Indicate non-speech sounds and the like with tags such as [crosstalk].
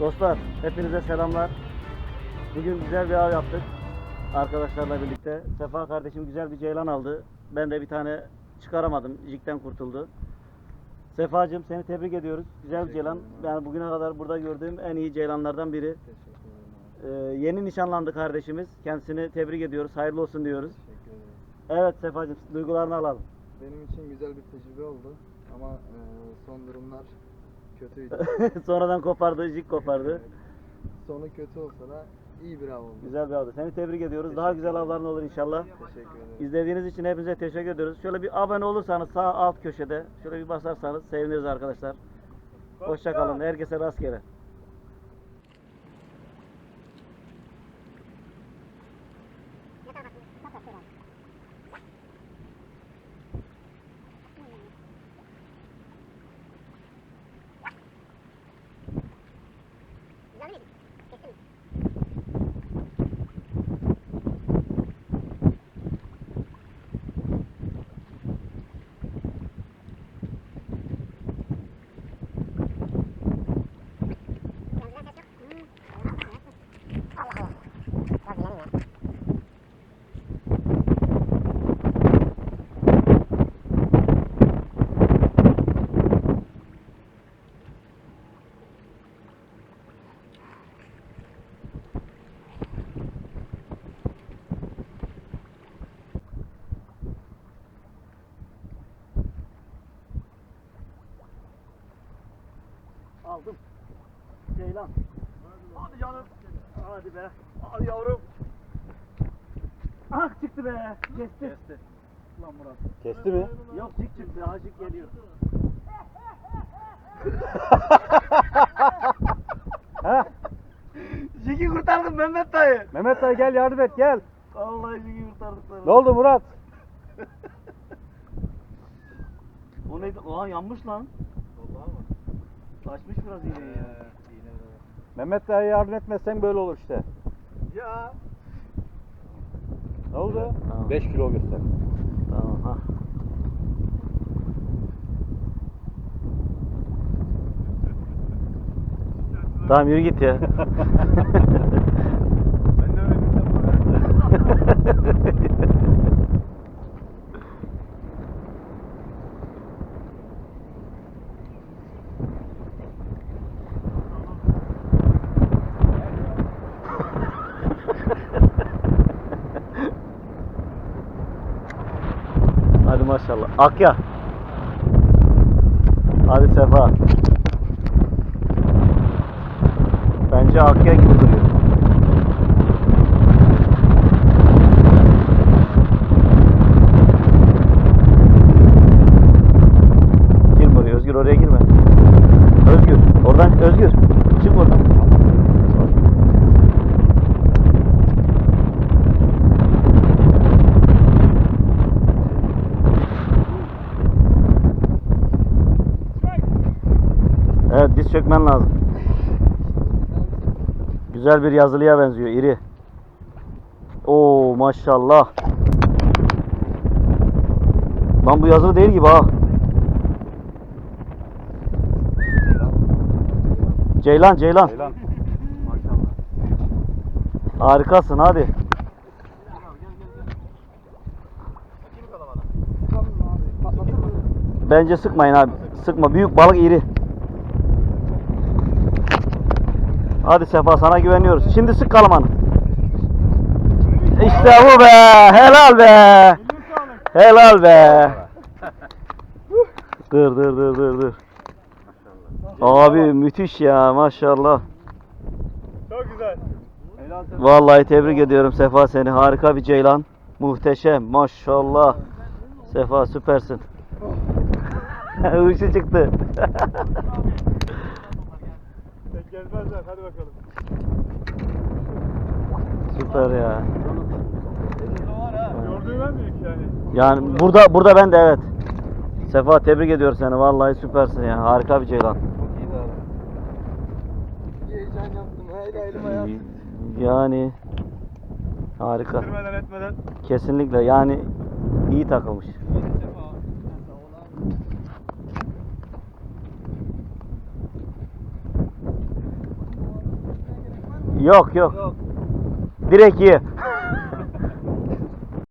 Dostlar hepinize selamlar. Bugün güzel bir av yaptık arkadaşlarla birlikte. Sefa kardeşim güzel bir ceylan aldı. Ben de bir tane çıkaramadım. Jikten kurtuldu. Sefacığım seni tebrik ediyoruz. Güzel bir ceylan. Yani bugüne kadar burada gördüğüm en iyi ceylanlardan biri. Ee, yeni nişanlandı kardeşimiz. Kendisini tebrik ediyoruz. Hayırlı olsun diyoruz. Evet Sefacığım duygularını alalım. Benim için güzel bir tecrübe oldu ama e, son durumlar kötüydü. [laughs] Sonradan kopardı, jik kopardı. Sonu kötü olsa da iyi bir av oldu. Güzel bir avdı. Seni tebrik ediyoruz. Daha güzel avların olur inşallah. Teşekkür ederim. İzlediğiniz için hepinize teşekkür ediyoruz. Şöyle bir abone olursanız sağ alt köşede şöyle bir basarsanız seviniriz arkadaşlar. Hoşça kalın. Herkese rastgele. Aldım. Ceylan. Hadi canım. Hadi be. Hadi yavrum. Ah çıktı be. Kesti. Kesti. Lan Murat. Kesti mi? Yok cik çıktı. Ha cik geliyor. Ha? Jiki kurtardım Mehmet dayı. Mehmet dayı gel yardım et gel. Vallahi jiki kurtardık sana. Ne oldu Murat? O neydi? Oha yanmış lan. Taşmış biraz yine ya. Mehmet dayı yardım etmezsen böyle olur işte. Ya. Ne oldu? Tamam. 5 kilo göster. Tamam ha. [laughs] Tamam yürü git ya. [laughs] Ben de öyle Hadi maşallah. Akya. Hadi Sefa. Bence Akya gibi duruyor. Girme oraya Özgür oraya girme. Özgür oradan Özgür çık oradan. Diz çökmen lazım. Güzel bir yazılıya benziyor iri. Oo maşallah. Lan bu yazılı değil gibi ha. Ceylan Ceylan. Ceylan. Harikasın hadi. Bence sıkmayın abi. Sıkma. Büyük balık iri. Hadi Sefa sana güveniyoruz. Şimdi sık kalamanı. İşte bu be. Helal be. Helal be. Dur dur dur dur dur. Abi müthiş ya maşallah. Çok güzel. Vallahi tebrik ediyorum Sefa seni. Harika bir ceylan. Muhteşem. Maşallah. Sefa süpersin. [laughs] Uyuşu çıktı. [laughs] Tek gezmezler. Hadi bakalım. Süper ya. Gördüğüm en büyük yani. Yani burada burada ben de evet. Sefa tebrik ediyorum seni. Vallahi süpersin ya. Harika bir ceylan. İyi heyecan yaptım. Yani harika. Etmeden. Kesinlikle yani iyi takılmış. Yok yok. Yok. Direkt ye.